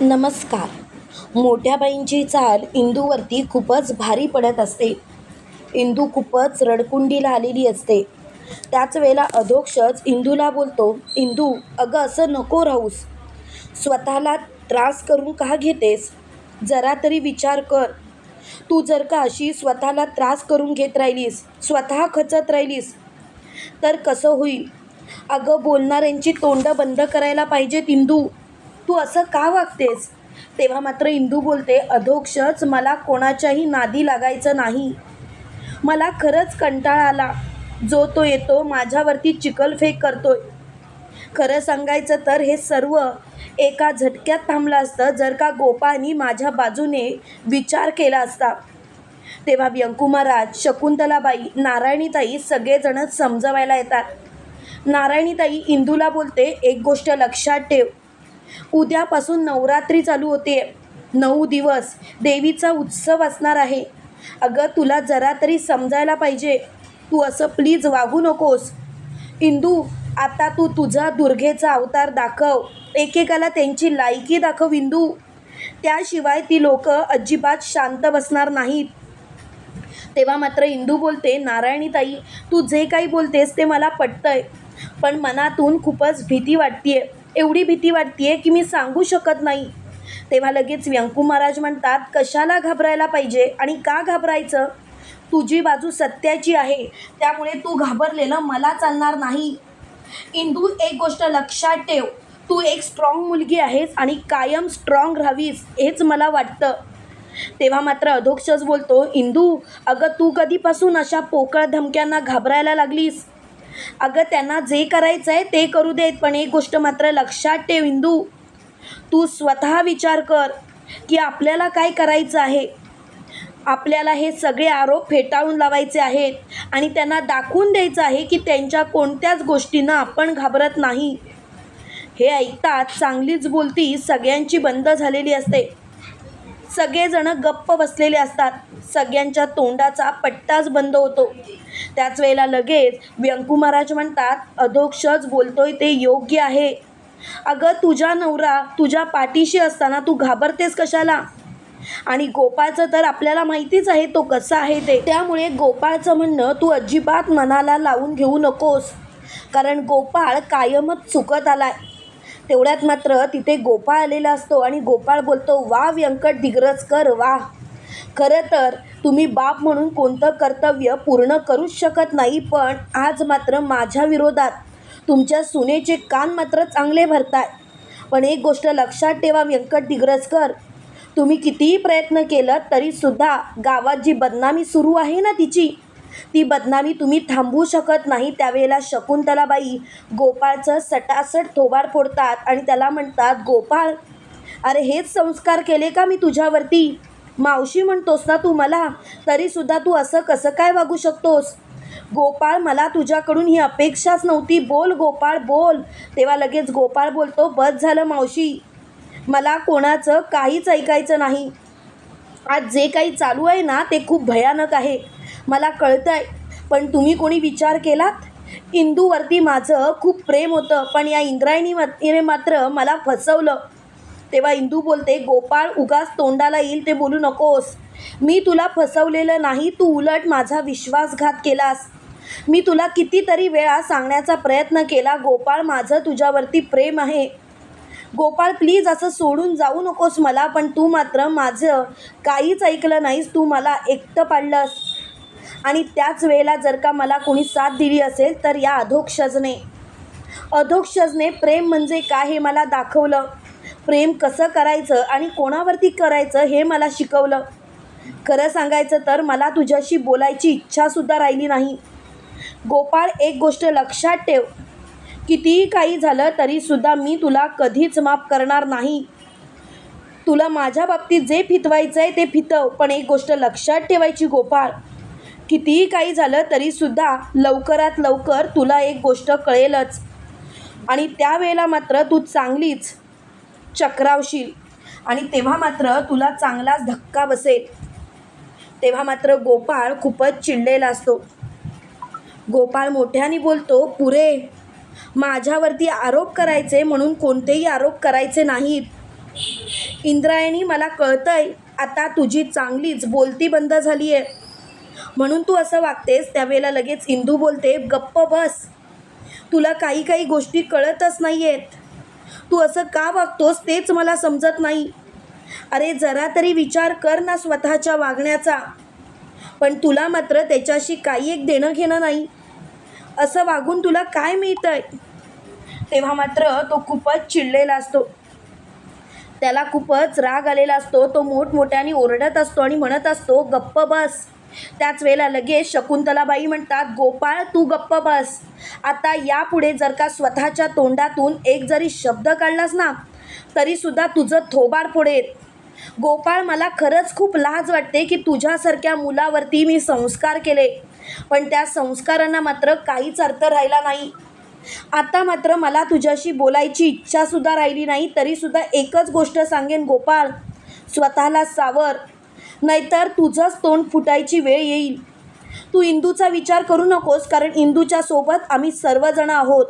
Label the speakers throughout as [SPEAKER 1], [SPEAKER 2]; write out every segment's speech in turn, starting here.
[SPEAKER 1] नमस्कार. मोठ्या बाईंची चाल इंदूवरती खूपच भारी पडत असते. इंदू खूपच रडकुंडीला आलेली असते. त्याच वेळेला अधोक्षच इंदूला बोलतो इंदू अगं असं नको राहूस. स्वतःला त्रास करून का घेतेस? जरा तरी विचार कर. तू जर का अशी स्वतःला त्रास करून घेत राहिलीस स्वतः खचत राहिलीस तर कसं होईल? अगं बोलणाऱ्यांची तोंडं बंद करायला पाहिजेत इंदू. तू असं का वागतेस? तेव्हा मात्र इंदू बोलते अधोक्षच मला कोणाच्याही नादी लागायचं नाही. मला खरंच कंटाळा आला. जो तो येतो माझ्यावरती चिखलफेक करतोय. खरं सांगायचं तर हे सर्व एका झटक्यात थांबलं असतं जर का गोपानी माझ्या बाजूने विचार केला असता. तेव्हा व्यंकू महाराज शकुंतलाबाई नारायणीताई सगळेजण समजवायला येतात. नारायणीताई इंदूला बोलते एक गोष्ट लक्षात ठेव. उद्यापासून नवरात्री चालू होते. नऊ दिवस देवीचा उत्सव असणार आहे. अगं तुला जरा तरी समजायला पाहिजे. तू असं प्लीज वागू नकोस. इंदू आता तू तुझा दुर्गेचा अवतार दाखव. एकेकाला त्यांची लायकी दाखव इंदू. त्याशिवाय ती लोक अजिबात शांत बसणार नाहीत. तेव्हा मात्र इंदू बोलते नारायणीताई तू जे काही बोलतेस ते मला पटतंय. पण मनातून खूपच भीती वाटतेय. एवढी भीती वाटते की मी सांगू शकत नाही. तेव्हा लगेच व्यंकू महाराज म्हणतात कशाला घाबरायला पाहिजे आणि का घाबरायचं? तुझी बाजू सत्याची आहे त्यामुळे तू घाबरलेलं मला चालणार नाही. इंदू एक गोष्ट लक्षात ठेव. तू एक स्ट्रॉंग मुलगी आहेस आणि कायम स्ट्रॉंग राहावीस हेच मला वाटतं. तेव्हा मात्र अधोक्षच बोलतो इंदू अगं तू कधीपासून अशा पोकळ धमक्यांना घाबरायला लागलीस? अगं त्यांना जे करायचं आहे ते करू देत पण एक गोष्ट मात्र लक्षात ठेव इंदू. तू स्वतः विचार कर की आपल्याला काय करायचं आहे. आपल्याला हे सगळे आरोप फेटाळून लावायचे आहेत आणि त्यांना दाखवून द्यायचं आहे की त्यांच्या कोणत्याच गोष्टींना आपण घाबरत नाही. हे ऐकताच चांगलीच बोलती सगळ्यांची बंद झालेली असते. सगळेजण गप्प बसलेले असतात. सगळ्यांच्या तोंडाचा पट्टाच बंद होतो. त्याच वेळेला लगेच व्यंकू महाराज म्हणतात अधोक्षच बोलतोय ते योग्य आहे. अगं तुझा नवरा तुझ्या पाठीशी असताना तू घाबरतेस कशाला? आणि गोपाळचं तर आपल्याला माहितीच आहे तो कसा आहे ते. त्यामुळे गोपाळचं म्हणणं तू अजिबात मनाला लावून घेऊ नकोस. कारण गोपाळ कायमच चुकत आलाय. तेवढ्यात मात्र तिथे गोपाळ आलेला असतो आणि गोपाळ बोलतो वा व्यंकट दिग्रजकर वा खरं तर तुम्ही बाप म्हणून कोणतं कर्तव्य पूर्ण करूच शकत नाही पण आज मात्र माझ्या विरोधात तुमच्या सुनेचे कान मात्र चांगले भरताय. पण एक गोष्ट लक्षात ठेवा व्यंकट दिग्रजकर तुम्ही कितीही प्रयत्न केलं तरीसुद्धा गावात जी बदनामी सुरू आहे ना तिची ती बदनामी तुम्ही थांबवू शकत नाही त्यावेळेला शकुंतलाबाई गोपाळचं सटासट थोबाड फोडतात आणि त्याला म्हणतात गोपाळ अरे हेच संस्कार केले का मी तुझ्यावरती? मावशी म्हणतोस ना तू मला तरीसुद्धा तू असं कसं काय वागू शकतोस? गोपाळ मला तुझ्याकडून ही अपेक्षाच नव्हती. बोल गोपाळ बोल. तेव्हा लगेच गोपाळ बोलतो बस झालं मावशी. मला कोणाचं काहीच ऐकायचं नाही. आज जे काही चालू आहे ना ते खूप भयानक आहे. मला कळतं आहे पण तुम्ही कोणी विचार केलात? इंदूवरती माझं खूप प्रेम होतं पण या इंद्रायणीने मात्र मला फसवलं. तेव्हा इंदू बोलते गोपाळ उगाच तोंडाला येईल ते बोलू नकोस. मी तुला फसवलेलं नाही तू उलट माझा विश्वासघात केलास. मी तुला कितीतरी वेळा सांगण्याचा प्रयत्न केला गोपाळ माझं तुझ्यावरती प्रेम आहे. गोपाळ प्लीज असं सोडून जाऊ नकोस मला पण तू मात्र माझं काहीच ऐकलं नाहीस तू मला एकटं पाडलंस. आणि त्याच वेळेला जर का मला कोणी साथ दिली असेल तर या अधोक्षजने अधोक्षजने प्रेम म्हणजे काय हे मला दाखवलं. प्रेम कसं करायचं आणि कोणावरती करायचं हे मला शिकवलं. खरं सांगायचं तर मला तुझ्याशी बोलायची इच्छासुद्धा राहिली नाही. गोपाळ एक गोष्ट लक्षात ठेव. कितीही काही झालं तरीसुद्धा मी तुला कधीच माफ करणार नाही. तुला माझ्या बाबतीत जे फितवायचं आहे ते फितव पण एक गोष्ट लक्षात ठेवायची गोपाळ. कितीही काही झालं तरीसुद्धा लवकरात लवकर तुला एक गोष्ट कळेलच. आणि त्यावेळेला मात्र तू चांगलीच चक्रावशील. आणि तेव्हा मात्र तुला चांगलाच धक्का बसेल. तेव्हा मात्र गोपाळ खूपच चिडलेला असतो. गोपाळ मोठ्याने बोलतो पुरे माझ्यावरती आरोप करायचे म्हणून कोणतेही आरोप करायचे नाहीत. इंद्रायणी मला कळतंय आता तुझी चांगलीच बोलती बंद झाली आहे म्हणून तू असं वागतेस त्यावेळेला लगेच हिंदू बोलते गप्प बस. तुला काही काही गोष्टी कळतच नाही आहेत तू असं का वागतोस तेच मला समजत नाही. अरे जरा तरी विचार कर ना स्वतःच्या वागण्याचा. पण तुला मात्र त्याच्याशी काही एक देणं घेणं नाही. असं वागून तुला काय मिळतंय? तेव्हा मात्र तो खूपच चिडलेला असतो. त्याला खूपच राग आलेला असतो. तो मोठमोठ्याने ओरडत असतो आणि म्हणत असतो गप्प बस. त्याच वेळेला लगेच शकुंतलाबाई म्हणतात गोपाळ तू गप्प बस. आता यापुढे जर का स्वतःच्या तोंडातून एक जरी शब्द काढलास ना तरीसुद्धा तुझं थोबाड फोडेल गोपाळ मला खरंच खूप लाज वाटते की तुझ्यासारख्या मुलावरती मी संस्कार केले. पण त्या संस्कारांना मात्र काहीच अर्थ राहिला नाही. आता मात्र मला तुझ्याशी बोलायची इच्छासुद्धा राहिली नाही तरीसुद्धा एकच गोष्ट सांगेन गोपाळ. स्वतःला सावर. नाहीतर तुझंच तोंड फुटायची वेळ येईल. तू इंदूचा विचार करू नकोस कारण इंदूच्या सोबत आम्ही सर्वजण आहोत.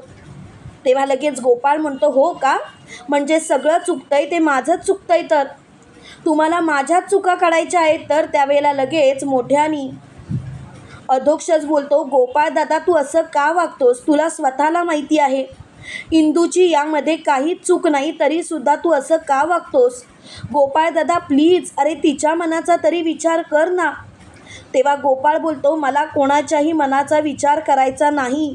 [SPEAKER 1] तेव्हा लगेच गोपाळ म्हणतो हो का? म्हणजे सगळं चुकतंय ते माझंच चुकतंय तर? तुम्हाला माझ्याच चुका काढायच्या आहेत तर? त्यावेळेला लगेच मोठ्यानी अधोक्षच बोलतो गोपाळ दादा तू असं का वागतोस? तुला स्वतःला माहिती आहे. इंदूची यामध्ये काहीच चूक नाही तरीसुद्धा तू असं का वागतोस? गोपाळ दादा प्लीज अरे तिच्या मनाचा तरी विचार कर ना. तेव्हा गोपाळ बोलतो मला कोणाच्याही मनाचा विचार करायचा नाही.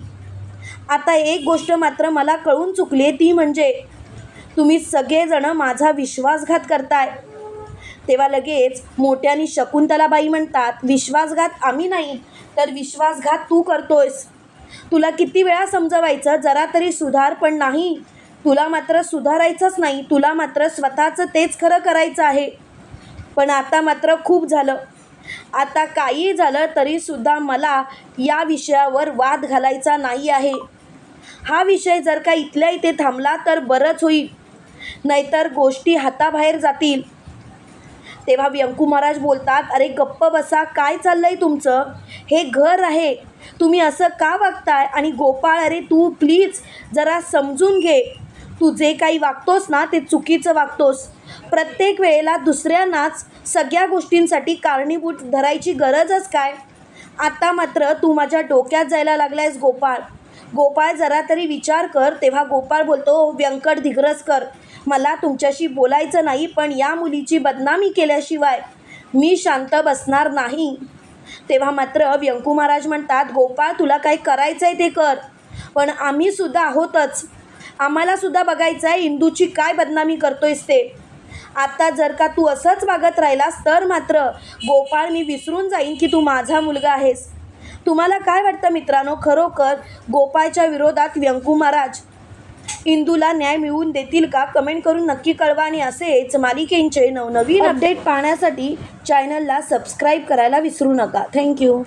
[SPEAKER 1] आता एक गोष्ट मात्र मला कळून चुकली आहे ती म्हणजे तुम्ही सगळेजणं माझा विश्वासघात करताय. तेव्हा लगेच मोठ्यानी शकुंतलाबाई म्हणतात विश्वासघात आम्ही नाही तर विश्वासघात तू करतोयस. तुला किती वेळा समजवायचं? जरा तरी सुधार पण नाही. तुला मात्र सुधारायचंच नाही. तुला मात्र स्वतःचं तेच खरं करायचं आहे. पण आता मात्र खूप झालं. आता काही झालं तरीसुद्धा मला या विषयावर वाद घालायचा नाही आहे. हा विषय जर का इथल्या इथे थांबला तर बरंच होईल. नाहीतर गोष्टी हाताबाहेर जातील. तेव्हा व्यंकू महाराज बोलतात अरे गप्प बसा काय चाललं आहे तुमचं? हे घर आहे. तुम्ही असं का वागताय? आणि गोपाळ अरे तू प्लीज जरा समजून घे. तू जे काही वागतोस ना ते चुकीचं वागतोस. प्रत्येक वेळेला दुसऱ्यांनाच सगळ्या गोष्टींसाठी कारणीभूत धरायची गरजच काय? आता मात्र तू माझ्या डोक्यात जायला लागलायस गोपाळ. गोपाळ जरा तरी विचार कर. तेव्हा गोपाळ बोलतो हो, व्यंकट दिग्रसकर मला तुमच्याशी बोलायचं नाही पण या मुलीची बदनामी केल्याशिवाय मी शांत बसणार नाही. तेव्हा मात्र व्यंकू महाराज म्हणतात गोपाळ तुला काय करायचं आहे ते कर. पण आम्हीसुद्धा आहोतच. आम्हालासुद्धा बघायचं आहे इंदूची काय बदनामी करतोयस ते. आता जर का तू असंच वागत राहिलास तर मात्र गोपाळ मी विसरून जाईन की तू माझा मुलगा आहेस. तुम्हाला काय वाटतं मित्रांनो? खरोखर गोपाळच्या विरोधात व्यंकू महाराज इंदूला न्याय मिळवून देतील का? कमेंट करून नक्की कळवा आणि असेच मालिकेंचे नवनवीन अपडेट पाहण्यासाठी चॅनलला सबस्क्राईब करायला विसरू नका. थँक्यू